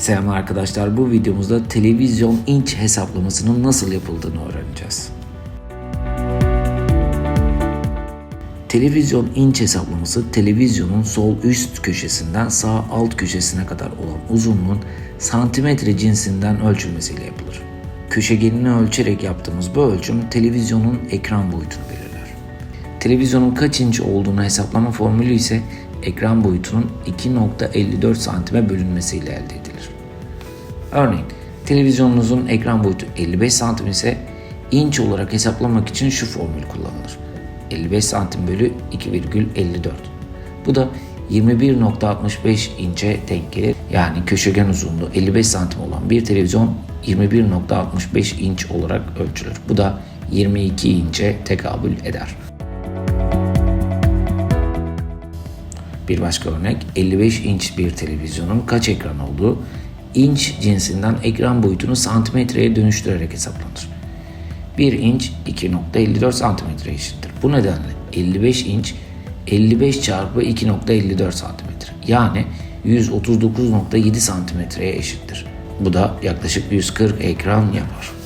Selam arkadaşlar bu videomuzda televizyon inç hesaplamasının nasıl yapıldığını öğreneceğiz. Televizyon inç hesaplaması televizyonun sol üst köşesinden sağ alt köşesine kadar olan uzunluğun santimetre cinsinden ölçülmesiyle yapılır. Köşegenini ölçerek yaptığımız bu ölçüm televizyonun ekran boyutunu belirler. Televizyonun kaç inç olduğunu hesaplama formülü ise ekran boyutunun 2.54 santime bölünmesiyle elde edilir. Örneğin televizyonunuzun ekran boyutu 55 santim ise inç olarak hesaplamak için şu formül kullanılır. 55 santim bölü 2,54. Bu da 21.65 inçe denk gelir. Yani köşegen uzunluğu 55 santim olan bir televizyon 21.65 inç olarak ölçülür. Bu da 22 inçe tekabül eder. Bir başka örnek 55 inç bir televizyonun kaç ekran olduğu inç cinsinden ekran boyutunu santimetreye dönüştürerek hesaplanır. 1 inç 2.54 santimetre eşittir. Bu nedenle 55 inç 55 çarpı 2.54 santimetre yani 139.7 santimetreye eşittir. Bu da yaklaşık 140 ekran yapar.